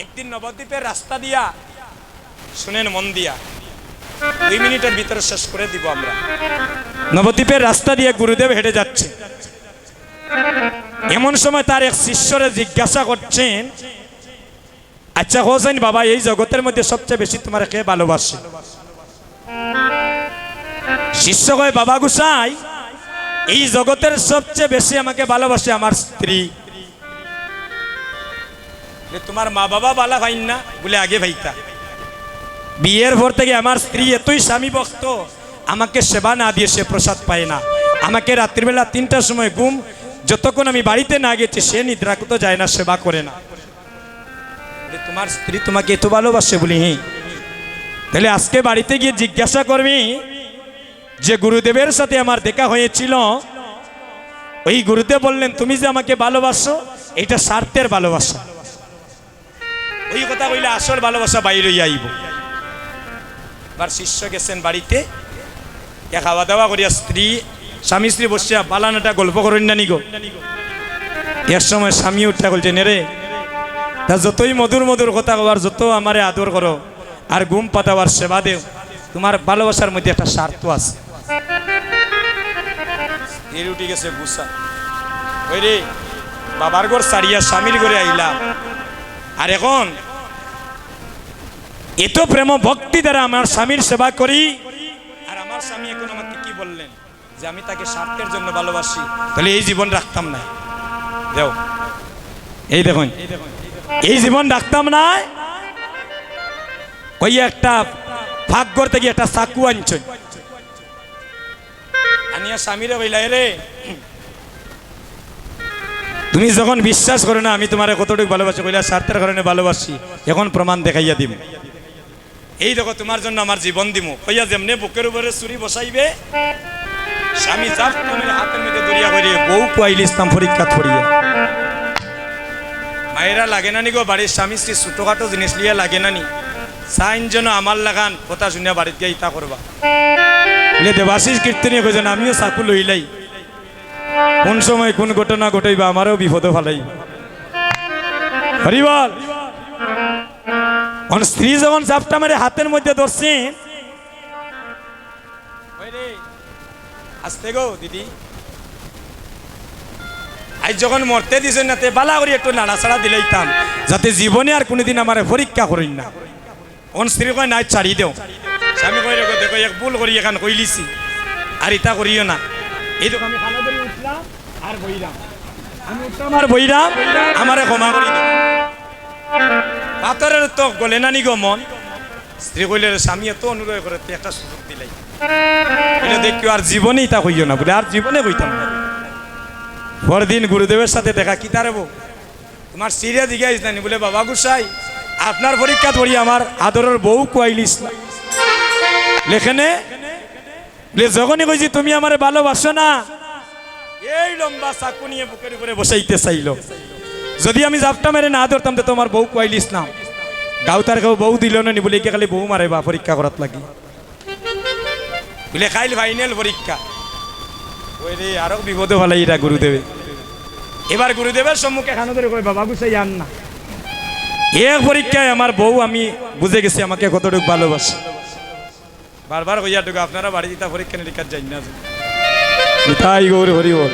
একদিন নবদ্বীপের রাস্তা দিয়া, শুনেন মন দিয়া, দুই মিনিটের ভিতরে শেষ করে দিব আমরা। নবদ্বীপের রাস্তা দিয়ে গুরুদেব হেঁটে যাচ্ছে। এমন সময় তার এক শিষ্যরে জিজ্ঞাসা করছেন আচ্ছা হোসেন বাবা, এই জগতের মধ্যে সবচেয়ে বেশি তোমার কে ভালোবাসে? শিষ্য কয়, বাবা গুসাই, এই জগতের সবচেয়ে বেশি আমাকে ভালোবাসে আমার স্ত্রী। বলে, তোমার মা বাবা বালা ভাই না বলে আগে ভাইতা। বিয়ের পর থেকে আমার স্ত্রী এতই স্বামী ভক্ত আমাকে সেবা না দিয়ে সে প্রসাদ পায় না। আমাকে রাত্রিবেলা তিনটার সময় ঘুম যতক্ষণ আমি বাড়িতে না গেছি সে নিদ্রা করতে যায় না সেবা করে না। তোমার স্ত্রী তোমাকে এত ভালোবাসে বলি হ্যাঁ তাহলে আজকে বাড়িতে গিয়ে জিজ্ঞাসা করবি যে গুরুদেবের সাথে আমার দেখা হয়েছিল ওই গুরুদেব বললেন তুমি যে আমাকে ভালোবাসো এটা স্বার্থের ভালোবাসা। ওই কথা কইলে আসল ভালোবাসা বাইরে আইব। এবার শিষ্য গেছেন বাড়িতে খাওয়া দাওয়া করিয়া স্ত্রী, স্বামী স্ত্রী বসিয়া পালানাটা গল্প করেন না নিগো। এর সময় স্বামী উঠা বলছেন রে, তা যতই মধুর মধুর কথা কবার যত আমারে আদর করো আর ঘুম পাতাবার সেবা দেও, তোমার ভালোবাসার মধ্যে একটা স্বার্থ আছে। এর উঠে গেছে গুসা। ওই রে, বাবার ঘর সারিয়া স্বামীর ঘরে আইলাম আর এখন, এত প্রেম ভক্তি দ্বারা আমার স্বামীর সেবা করি, আর আমার স্বামী এখন আমাকে কি বললেন? যে আমি তাকে স্বার্থের জন্য ভালোবাসি। তাহলে এই জীবন রাখতাম না। দেও। এই দেখুন। এই জীবন রাখতাম না। ওই একটা ভাগ করতে গিয়ে একটা চাকু আনছেন। আনিয়া স্বামীরে কইলা রে তুমি যখন বিশ্বাস করো না, আমি তোমার কতটুকু ভালোবাসি কইলা স্বার্থের কারণে ভালোবাসি, এখন প্রমাণ দেখাইয়া দিম। এই দেখো, তোমার জন্য আমার জীবন দিম। কইয়া যেমনে বুকের উপরে চুরি বসাইবে, স্বামী তুমি হাতের মধ্যে দরিয়া করিয়ে বউ কুয়াইল ইসলাম পরীক্ষা থরিয়া মায়েরা লাগে না নি গো, বাড়ির স্বামী স্ত্রী ছোটখাটো জিনিস লিয়া লাগে না নি। সাইন যেন আমার লাগান, কথা শুনিয়া বাড়িতে ইতা করবা। বলে দেবাশিস কীর্তনী কইছেন, আমিও চাকু লইলাই। কোন সময় কোন ঘটনা ঘটাইবা আমারও বিপদ ফালাই। হরিবল স্ত্রী যখন চাপটা মারে হাতের মধ্যে ধরছেন আসতে গো দিদি। আজ যখন মরতে দিছেন না তে বালা করি একটু নাড়াচাড়া দিলাইতাম যাতে জীবনে আর কোনোদিন আমার পরীক্ষা করিন না। অন স্ত্রী কয় নাই ছাড়ি দেও। স্বামী রেখো দেখো এক ভুল করি, এখান কইলিছি, আর ইটা করিও না। এই তো আমি খানা ধরে উঠলাম আর বইরাম আমি উঠলাম আর বইরাম আমারে ক্ষমা করি পাথরের তো গলে নানি গো স্ত্রী কইলে স্বামী এত অনুরোধ করে তুই একটা সুযোগ দিলাই। বলে দেখিও আর জীবনেই তা কইও না বলে আর জীবনে কইতাম না। পরদিন গুরুদেবের সাথে দেখা কি তারে? তোমার সিরিয়া দিকে আইস নানি বলে বাবা গুসাই আপনার পরীক্ষা ধরি আমার আদরের বউ কুয়াইলিস না। লেখেনে যখনই কইছি, তুমি আমারে ভালোবাসো না, এই লম্বা চাকু নিয়ে বুকের উপরে বসাইতে চাইল। যদি আমি জাপটা মেরে না ধরতাম, তো তোমার বউ কুয়াইলিস না গাও তার কেউ বউ দিল না নি বলে খালি বউ মারে বা, পরীক্ষা করাত লাগি। বলে খাইল ফাইনাল পরীক্ষা। ওই রে, আরও বিপদে ভালো এটা গুরুদেবে। এবার গুরুদেবের সম্মুখে খানো ধরে কয়, বাবা গুছাই আন না। এক পরীক্ষায় আমার বউ, আমি বুঝে গেছি আমাকে কতটুকু ভালোবাসে। বারবার কইয়া টুকু আপনারা বাড়ি দিতা পরীক্ষা নিরীক্ষা যাই না নিতাই গৌর হরি বল।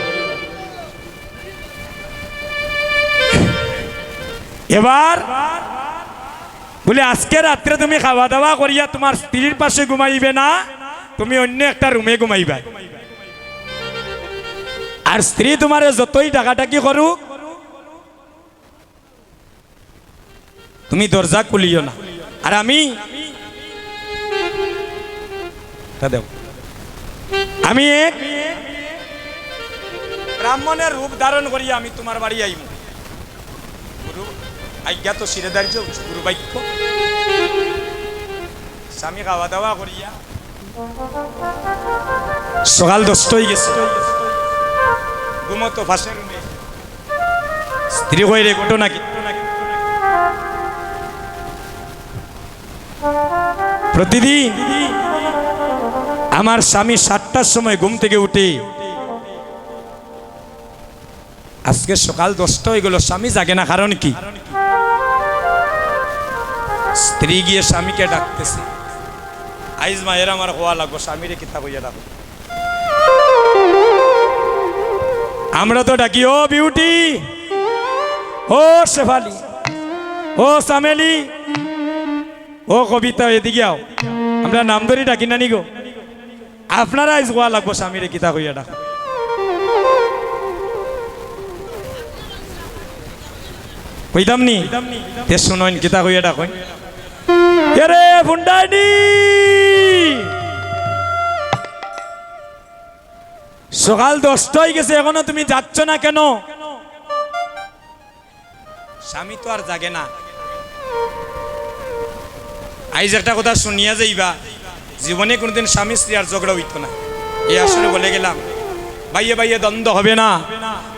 এবার বলে, আজকে রাত্রে তুমি খাওয়া দাওয়া করিয়া তোমার স্ত্রীর পাশে ঘুমাইবে না, তুমি অন্য একটা রুমে ঘুমাইবা। আর স্ত্রী তোমার যতই ডাকাটাকি করুক, তুমি দরজা খুলিও না। আর আমি দেও। আমি এক ব্রাহ্মণের রূপ ধারণ করিয়া আমি তোমার বাড়ি আইব গুরু, আজ্ঞা তো শিরে গুরু বাক্য। স্বামী খাওয়া দাওয়া করিয়া সকাল দশটা হয়ে গেছে। ঘুমতো ফাঁসের স্ত্রী কইরে ঘটনা কি প্রতিদিন আমার স্বামী সাতটার সময় ঘুম থেকে উঠে। আজকে সকাল দশটা হয়ে গেল, স্বামী জাগে না, কারণ কি? স্ত্রী গিয়ে স্বামীকে ডাকতেছে। আইজ মায়ের আমার হওয়া লাগবো, স্বামীরে কিতা হইয়া ডাকো আমরা তো ডাকি, ও বিউটি, ও শেফালি, ও সামেলি ও কবিতা, এদিকে আও। আমরা নাম ধরে ডাকি না নিগো আপনারা আইজ হওয়া লাগবো স্বামীরে কিতা হইয়া ডাকো। কইতাম নি? তে শুনইন কিতা কইয়া ডাকইন এরে ফুন্ডাইনি সকাল দশটা হয়ে গেছে, এখনও তুমি যাচ্ছ না কেন? স্বামী তো আর জাগে না। আইজ একটা কথা শুনিয়া যাইবা, জীবনে কোনোদিন স্বামী স্ত্রী আর ঝগড়া হইতো না। এই আসলে বলে গেলাম, বাইয়ে বাইয়ে দ্বন্দ্ব হবে না,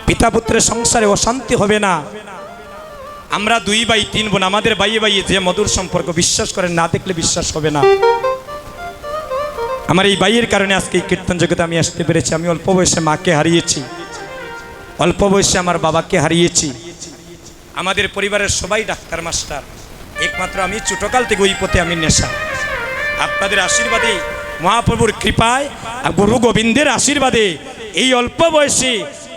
পিতা পুত্রের সংসারে অশান্তি হবে না। আমরা দুই বাই তিন বোন, আমাদের বাইয়ে বাইয়ে যে মধুর সম্পর্ক, বিশ্বাস করেন, না দেখলে বিশ্বাস হবে না। আমার এই বাইয়ের কারণে আজকে এই কীর্তন জগতে আমি আসতে পেরেছি। আমি অল্প বয়সে মাকে হারিয়েছি। অল্প বয়সে আমার বাবাকে হারিয়েছি। আমাদের পরিবারের সবাই ডাক্তার, মাস্টার। একমাত্র আমি ছোটকাল থেকে ওই পথে আমি নেশা। আপনাদের আশীর্বাদে, মহাপ্রভুর কৃপায় গুরু গোবিন্দের আশীর্বাদে এই অল্প বয়সে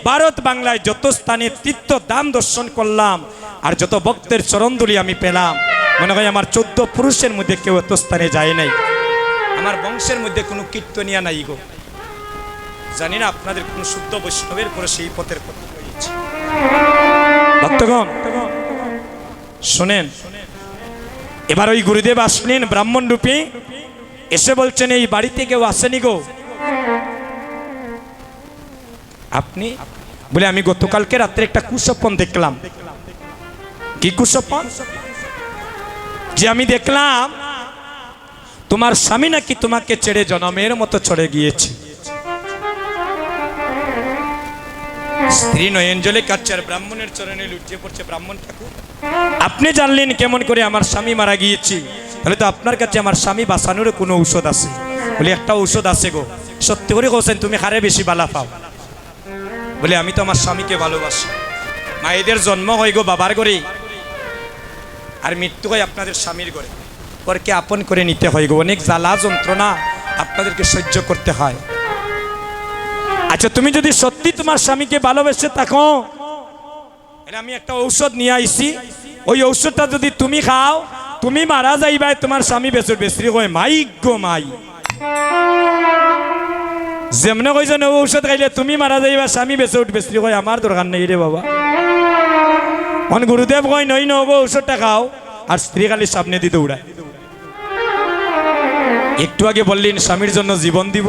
ভারত বাংলায় যত স্থানে তীর্থ দাম দর্শন করলাম আর যত ভক্তের চরণদুলি আমি পেলাম, মনে হয় আমার চোদ্দ পুরুষের মধ্যে কেউ এত স্থানে যায় নাই। আমার বংশের মধ্যে কোনো কীর্তনিয়া নাই গো। জানি না আপনাদের কোনো শুদ্ধ বৈষ্ণবের পরে সেই পথের কথা ভক্তগণ, শোনেন এবার ওই গুরুদেব আসলেন ব্রাহ্মণ রূপে। এসে বলছেন, এই বাড়িতে কেউ আসেনি গো? আপনি? বলে, আমি গতকালকে রাত্রে একটা কুসপন দেখলাম। কি কুসপন? যে আমি দেখলাম, তোমার স্বামী নাকি তোমাকে ছেড়ে জনমের মতো চড়ে গিয়েছে। স্ত্রী নয়ঞ্জলে কাচ্ছে আর ব্রাহ্মণের চরণে লুটিয়ে পড়ছে ব্রাহ্মণ ঠাকুর। আপনি জানলেন কেমন করে আমার স্বামী মারা গিয়েছি। তাহলে তো আপনার কাছে আমার স্বামী বাঁচানোর কোনো ঔষধ আছে। বলে, একটা ঔষধ আছে গো। সত্যি করে কোসেন তুমি হারে বেশি বালা পাও। বলে, আমি তো আমার স্বামীকে ভালোবাসি। মায়েদের জন্ম হয় গো বাবার ঘরে। আর মৃত্যু হয় আপনাদের স্বামীর ঘরে। পরকে আপন করে নিতে হয় গো। অনেক জ্বালা যন্ত্রণা আপনাদেরকে সহ্য করতে হয়। আচ্ছা তুমি যদি সত্যি তোমার স্বামীকে ভালোবেসে থাকো আমি একটা ঔষধ নিয়ে আইছি। ওই ঔষধটা যদি তুমি খাও, তুমি মারা যাইবাই তোমার স্বামী বেচর বেশি কয় মাই গো মাই। যেমনে কইছেন ঔষধ খাইলে তুমি মারা যাইবা, স্বামী বেঁচে উঠবে স্ত্রী কয় আমার দরকার নেই রে বাবা। অন গুরুদেব কয় নই নব ঔষধটা খাও। আর স্ত্রী খালি সামনে দিয়ে দৌড়ায় একটু আগে বললেন স্বামীর জন্য জীবন দিব।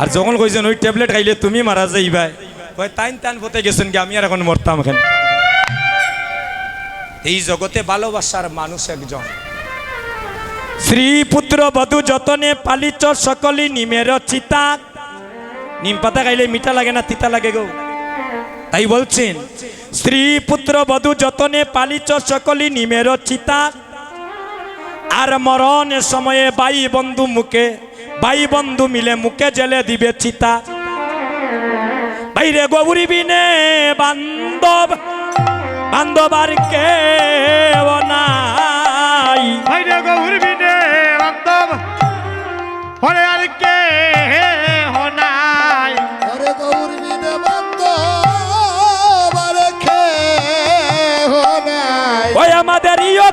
আর যখন কইছেন, ওই ট্যাবলেট খাইলে তুমি মারা যাইবা। কয়, তাইন তান পথে গেছেন কি? আমি আর এখন মরতাম এখানে এই জগতে ভালোবাসার মানুষ একজন। শ্রী পুত্র বধু যতনে পালিত সকলি নিমের চিতা। নিম পাতা খাইলে মিঠা লাগে না, তিতা লাগে গো। তাই বলছেন স্ত্রী পুত্র বধূ যতনে পালিত সকলি নিমের চিতা। আর মরণের সময়ে বাই বন্ধু মুখে বাই বন্ধু মিলে মুখে জেলে দিবে চিতা। বাইরে গৌরী বিনে বান্ধব বান্ধব আর কে নাই। ভাইরে গৌর বিনে বান্ধব হরে আর কে হনাই আরে গৌর বিনে বন্ধ আরে খে নাই। ওই আমাদের ইয়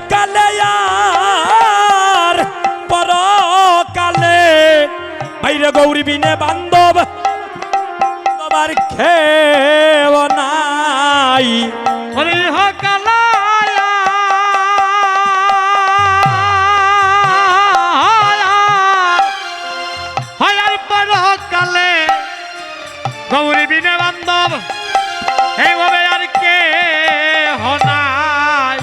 বাইরে গৌরী বিনে বান্ধব তোমার খেব নাই। গৌরী বিনে বান্ধব এইভাবে আর কে হনাই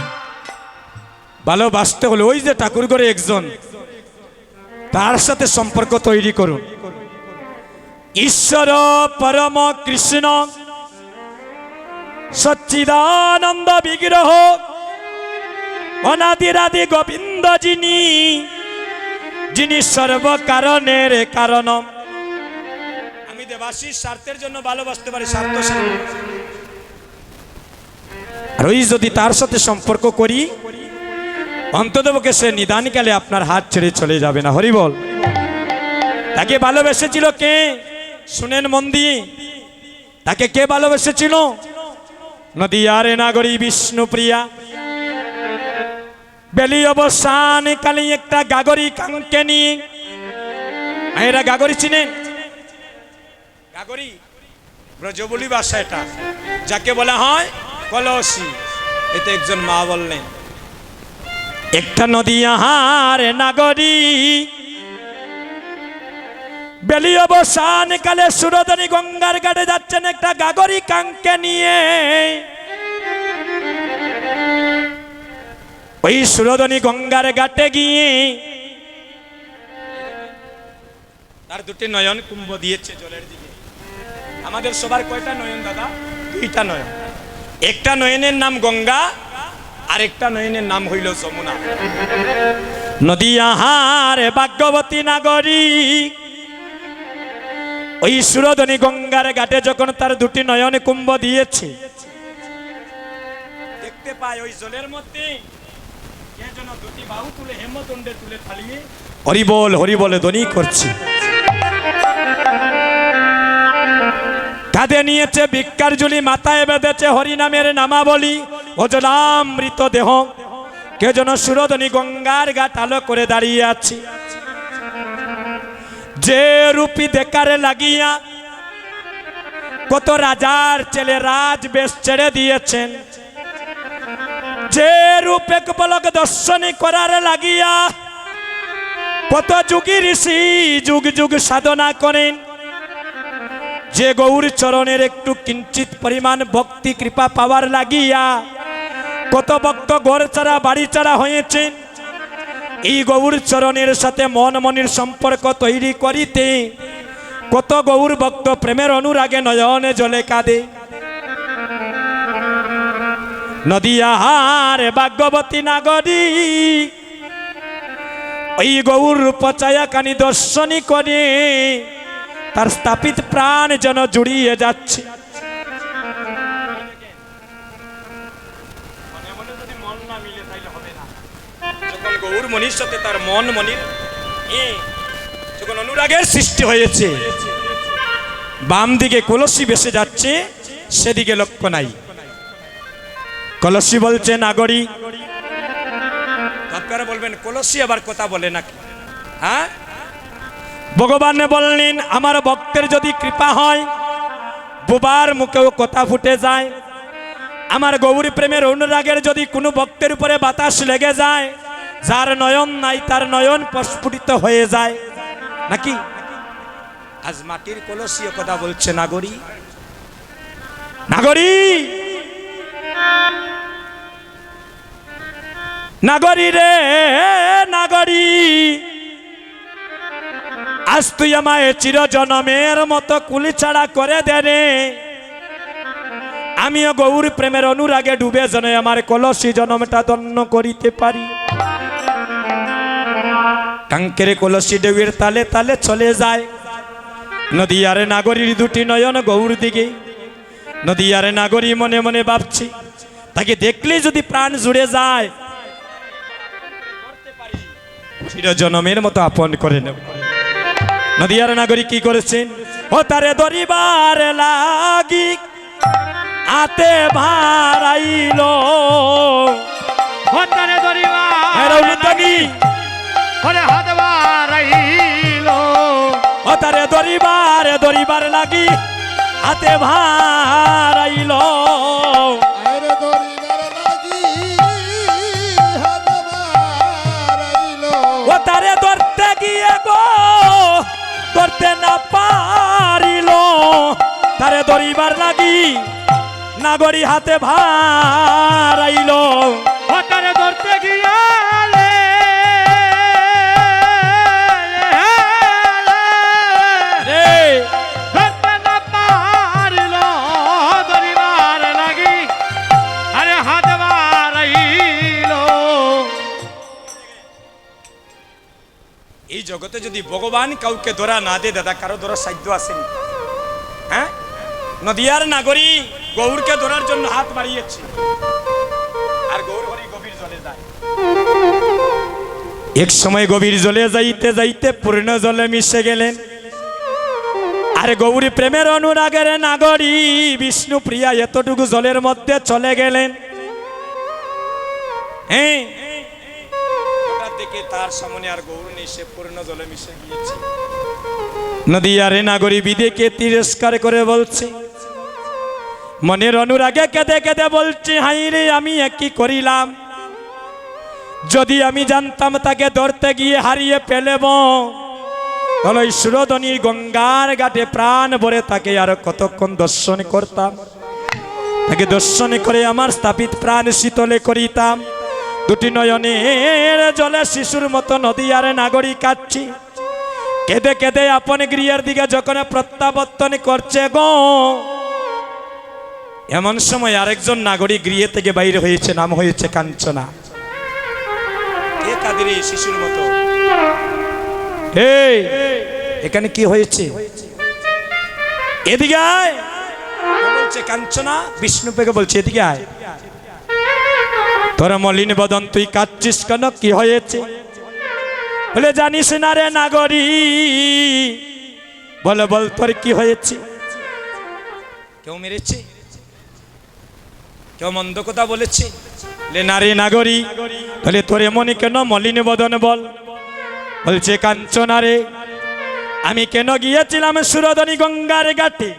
ভালোবাসতে হলে ওই যে ঠাকুর করে একজন তার সাথে সম্পর্ক তৈরি করুন। ঈশ্বর পরম কৃষ্ণ, সচ্চিদানন্দ বিগ্রহ, অনাদিরাদি গোবিন্দ যিনি যিনি সর্বকারণের কারণ। আমি দেবাশিস স্বার্থের জন্য ভালোবাসতে পারি, স্বার্থ। আর ওই যদি তার সাথে সম্পর্ক করি, অন্ততপক্ষে সে নিদানকালে আপনার হাত ছেড়ে চলে যাবে না। হরি বল। তাকে ভালোবেসেছিল কে? শুনেন মন দিয়ে তাকে কে ভালোবেসেছিল? নদিয়ারে নাগরী বিষ্ণুপ্রিয়া। বেলি অবসান কালি একটা গাগরি কাঙ্কে নিয়ে। এরা গাগরি চিনেন? গাগরি, ব্রজবুলি ভাষা এটা। যাকে বলা হয় কলসি। এতে একজন মা বললেন, একটা নদী আহার নাগরী বেলি অবসান কালে সুরদনী গঙ্গার ঘাটে যাচ্ছেন একটা গাগরি কাঙ্কে নিয়ে। ওই সুরদনী গঙ্গার ঘাটে গিয়ে তার দুটি নয়ন কুম্ভ দিয়েছে জলের দিকে। আমাদের সবার কয়টা নয়ন, দাদা? দুইটা নয়ন। একটা নয়নের নাম গঙ্গা আর একটা নয়নের নাম হইল যমুনা। নদী আহার, ভাগ্যবতী নাগরিক ওই সুরধনী গঙ্গার ঘাটে যখন তার দুটি নয়ন কুম্ভ দিয়েছে, দেখতে পায় ওই জলের মধ্যে দুটি বাহু তুলে হেমদণ্ডে তুলে থালিয়ে হরিবল, হরিবলে ধ্বনি করছে। কাঁধে নিয়েছে ভিক্ষার জুলি মাথায় বেঁধেছে হরিনামের নামাবলী অজলামৃত দেহ কে যেন সুরধনী গঙ্গার ঘাট আলো করে দাঁড়িয়ে আছে। যে রূপী দেখারে লাগিয়া কত রাজার ছেলে রাজ বেশ ছেড়ে দিয়েছেন। যে রূপ এক দর্শনী করার লাগিয়া কত যুগী ঋষি যুগ যুগ সাধনা করেন। যে গৌর চরণের একটু কিঞ্চিত পরিমাণ ভক্তি কৃপা পাওয়ার লাগিয়া কত ভক্ত ঘর ছাড়া বাড়ি ছাড়া হয়েছেন। এই গৌর চরণের সাথে মন মনির সম্পর্ক তৈরি করিতে। কত গৌর ভক্ত প্রেমের অনুরাগে নয়নে জলে কাঁদে। নদিয়াহার ভাগ্যবতী নাগরী, ওই গৌর রূপচায়া কানি দর্শনী করে। তার স্থাপিত প্রাণ যেন জুড়িয়ে যাচ্ছে। গৌর মনির সাথে তার মন মনির যখন অনুরাগের সৃষ্টি হয়েছে, বাম দিকে কলসি বেসে যাচ্ছে, সেদিকে লক্ষ্য নাই। কলসি বলছে, নাগরী। আপনারা বলবেন, কলসি আবার কথা বলে নাকি? হ্যাঁ? ভগবান বললেন, আমার ভক্তের যদি কৃপা হয়, বুবার মুখেও কথা ফুটে যায়। আমার গৌরী প্রেমের অনুরাগের যদি কোনো ভক্তের উপরে বাতাস লেগে যায় যার নয়ন নাই তার নয়ন প্রস্ফুটিত হয়ে যায়। নাকি? আজ মাটির কলসিও কথা বলছে নাগরী। নাগরী! নাগরী রে নাগরী! আজ তুই আমায় চিরজনমের মতো কুলি ছাড়া করে দে রে। আমিও গৌর প্রেমের অনুরাগে ডুবে জনে আমার কলসি জনমটা দন্য করিতে পারি। কাঙ্কের কলসি ডেউয়ের তালে তালে চলে যায়। নদীয়ারে নাগরীর দুটি নয়ন গৌর দিকে। নদীয়ারে নাগরী মনে মনে ভাবছি তাকে দেখলে যদি প্রাণ জুড়ে যায় চিরজনমের মতো আপন করে নেব। নদিয়ার নাগরিক কি করেছেন? ও তারে দরিবার লাগি আতে ভারাইল। হতারে ধরিবা রৌলতানি তারে দরিবার দরিবার লাগি হাতে ভারাইল আরে দরিবার লাগি হাত বাড়াইল ও তারে ধরতে গিয়ে গো ধরতে না পারিল। তারে দরিবার লাগি নাগরি হাতে ভারাইল হতারে ধরতে জগতে যদি ভগবান কাউকে ধরা না দে দাদা, কারও ধরার সাধ্য আসেনি। হ্যাঁ? নদিয়ার নাগরী গৌরকে ধরার জন্য হাত বাড়িয়েছে। আর গৌর হরি গভীর জলে যায়। এক সময় গভীর জলে যাইতে যাইতে পূর্ণ জলে মিশে গেলেন। আর গৌরী প্রেমের অনুরাগের নাগরী বিষ্ণু প্রিয়া এতটুকু জলের মধ্যে চলে গেলেন। হ্যাঁ? দেখে তার সামনে আর গৌর নেই, সে পূর্ণ জলে মিশে গিয়েছে। নদী আরে নাগরী বিদেকে তিরস্কার করে বলছে, মনের অনুরাগে কেঁদে কেঁদে বলছি, হাই রে, আমি কি করিলাম? যদি আমি জানতাম তাকে ধরতে গিয়ে হারিয়ে ফেলেব, তাহলে ওই সুরধনী গঙ্গার ঘাটে প্রাণ ভরে তাকে আর কতক্ষণ দর্শন করতাম? তাকে দর্শন করে আমার স্থাপিত প্রাণ শীতলে করিতাম। দুটি নয়নের জলে শিশুর মতো নদী আর নাগরী কাচ্ছি। কেঁদে কেঁদে আপন গৃহের দিকে যখন প্রত্যাবর্তন করছে গো, এমন সময় আরেকজন নাগরিক গৃহে থেকে বাইরে হয়েছে, নাম হয়েছে কাঞ্চনা। শিশুর মতো? এখানে কি হয়েছে? এদিকে আয়। বলছে কাঞ্চনা? বিষ্ণুপেকে বলছে, এদিকে আয়। তোর মলিন বদন, তুই কাচ্ছিস কেন? কি হয়েছে? বলে, জানিস না রে নাগরী। বলে, বল, তোর কি হয়েছে? কেউ মেরেছে? কেউ মন্দ কথা বলেছে? বলে নারী নাগরী। বলে, তোর এমনই কেন? মলিন বদন বল। বলছে, কাঞ্চনা রে, আমি কেন গিয়েছিলাম সুরধনী গঙ্গার ঘাটে?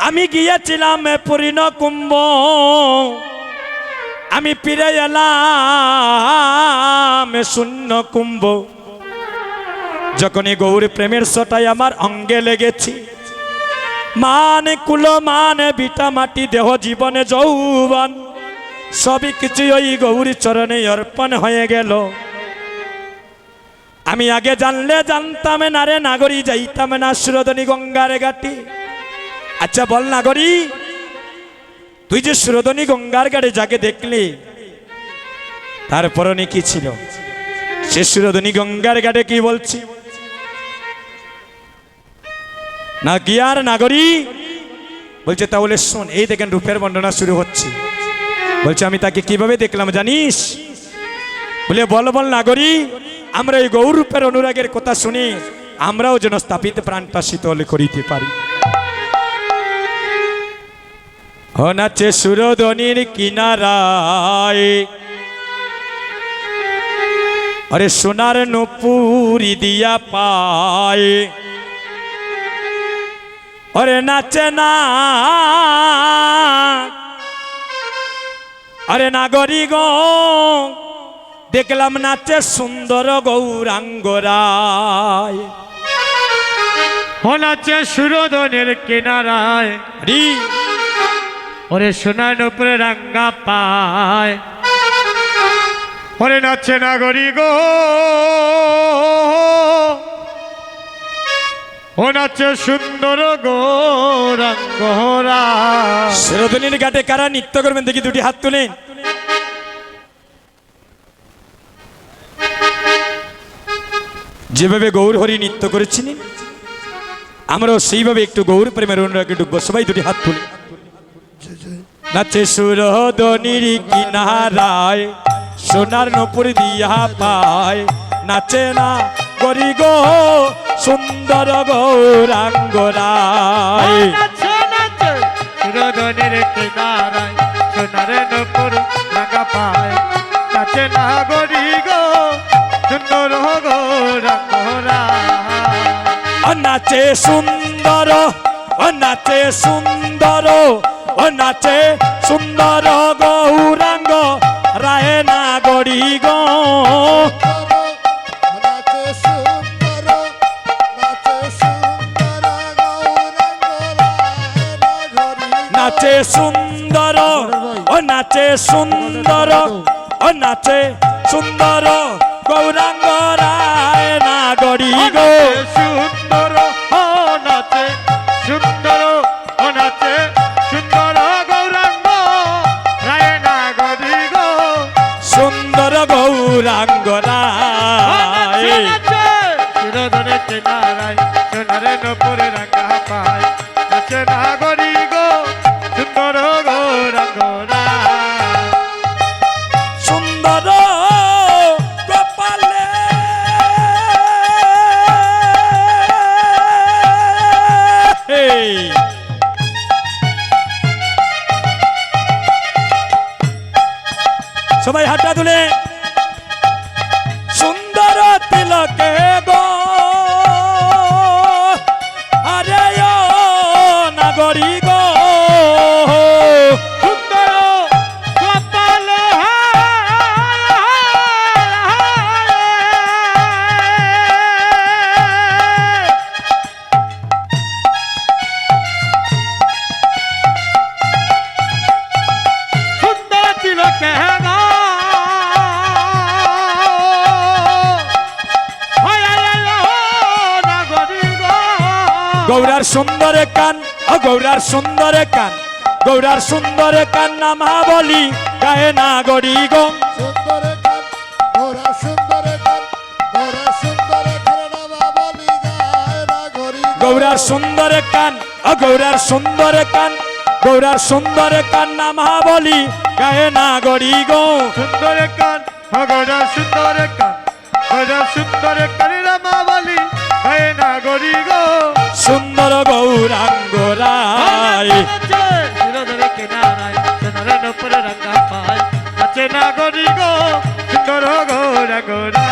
আমি গিয়েছিলাম পূর্ণ কুম্ভ আমি ফিরে এলাম শূন্য কুম্ভ। যখনই গৌর প্রেমের সটাই আমার অঙ্গে লেগেছি, মান কুল মান বিটা মাটি দেহ জীবনে যৌবন, সবই কিছু ওই গৌরী চরণে অর্পণ হয়ে গেল। আমি আগে জানলে জানতাম না রে নাগরী, যাইতাম না সুরধনী গঙ্গার ঘাটি আচ্ছা বল নাগরী তুই যে সুরধনী গঙ্গার গাড়ে যাকে দেখলি তার পরনে কি ছিল। সে সুরধনী গঙ্গার গাড়ে কি বলছি? না গিয়ার নাগরী বলছে, তাহলে শোন, এই দেখেন রূপের বর্ণনা শুরু হচ্ছে। বলছে, আমি তাকে কীভাবে দেখলাম জানিস? বলে, বল বল নাগরী আমরা এই গৌরূপের অনুরাগের কথা শুনি, আমরাও যেন স্থাপিত প্রাণটা শীতল করিতে পারি। নাচে সুরধনির কিনারায়। আরে সোনার নপুরি দিয়া পায়। আরে নাচে না। আরে নাগরী গো দেখলাম নাচে সুন্দর গৌরাঙ্গরায় হনাচ্ছে সুরধনের কিনারায়। রি ওরে সোনার উপরে রাঙ্গা পায়। ওরে নাচে নাগরি গো। ও নাচছে সুন্দর গো রাঙ্গরা সেরোদনীর ঘাটে কারা নৃত্য করবেন দেখি দুটি হাত তুলেন যেভাবে গৌর হরি নৃত্য করেছিলেন আমরাও সেইভাবে একটু গৌর প্রেমের অনুরাগে ডুববো সবাই দুটি হাত তুলে। নাচে সুরধনির কিনারায় সোনার নপুর দিয়া পায়। নাচে না গরি গো সুন্দর গৌরাঙ্গরায়। সুরধনের কিনারায় সোনার নপুর রাঙ্গা পায়। নাচে না নাগরি গো সুন্দর গো রাঙ্গরা ও নাচে সুন্দর নাচে সুন্দর নাচে সুন্দর গৌরাঙ্গ রায় না গড়ি গো। নাচে সুন্দর ও নাচে সুন্দর ও নাচে সুন্দর গৌরাঙ্গ রায় না গড়ি গো। সবাই হাতটা তুলে। সুন্দর তিলকে গো। গৌরার সুন্দর কান গৌরার সুন্দর কান নামা বলি গায়ে নাগরি গো। সুন্দরে কান ওরা সুন্দরে কান ওরা সুন্দরে কান নামা বলি গায় না গরি গৌরার সুন্দর কান গৌরার সুন্দর কান গৌরার সুন্দর কান নামা বলি নাগরি গো। সুন্দর হয় গো সুন্দর গৌরাঙ্গ রায় সুন্দর গোরা গোরা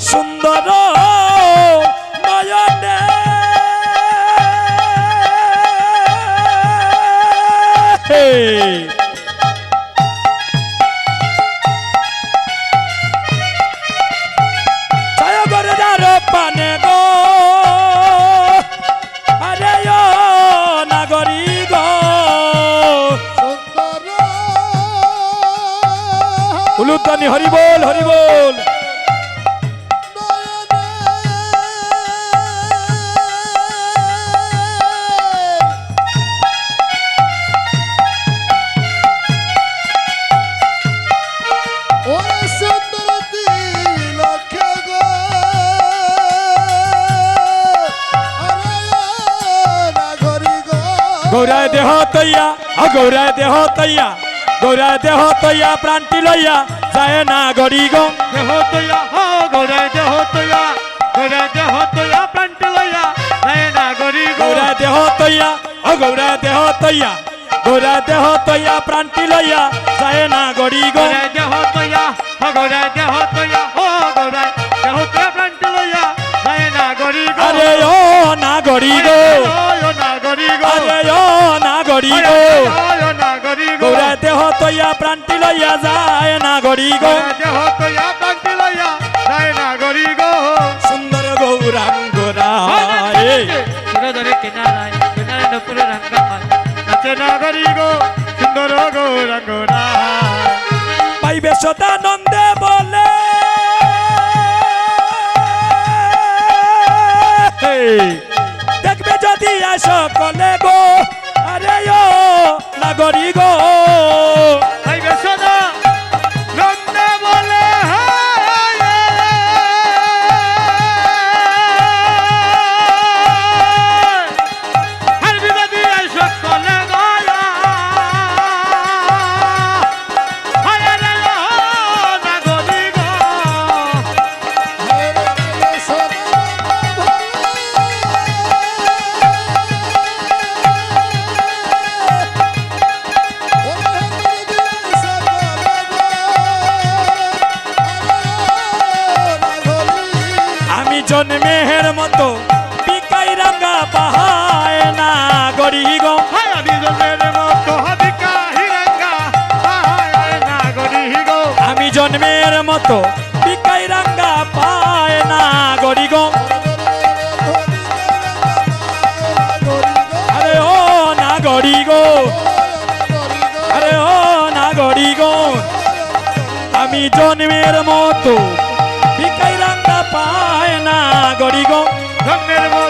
সুন্দর নয়নে গৌরায় দেহ তৈয়া ও গৌরায় দেহ তৈয়া গৌরায় দেহ তৈয়া প্রাণটি লইয়া যায় না গড়ি গো দেহ তোয়া হো গোরা দেহ তোয়া গোরা দেহ তোয়া প্রান্ত লয়া হয় না গরি গো গৌরায় দেহ তৈয়া ও গৌরায় দেহ তৈয়া গৌরায় দেহ তৈয়া প্রাণটি লইয়া যায় না গড়ি গো গোরা দেহ তোয়া হো গোরা দেহ তোয়া হো গোরা দেহ তোয়া প্রান্ত লয়া হয় না গরি গো আরে ও না গড়ি গো ও না গরি গো গরি দেহ তৈয়া প্রাণটি লইয়া যায় না গড়ি গো দেহ তোয়া প্রান্ত লয়া হয় না গো সুন্দর গৌরাঙ্গ রায়। ধরে কিনারায় কিনারে নপুরে রঙ্গা নাচে না গো সুন্দর গোরা গোরা পাইবে সদানন্দে বলে। দেখবে যদি আসো কলে গো। আরে ও নাগরি জন্মের মতো পিকাই রাঙ্গা পাহায় না গড়ি গো. আমি জন্মের মতো পিকাই রাঙ্গা পায় না গড়ি গো। আরে ও না গড়ি গো। আরে ও না গড়ি গো। আমি জন্মের মতো গরিগ ধন্যের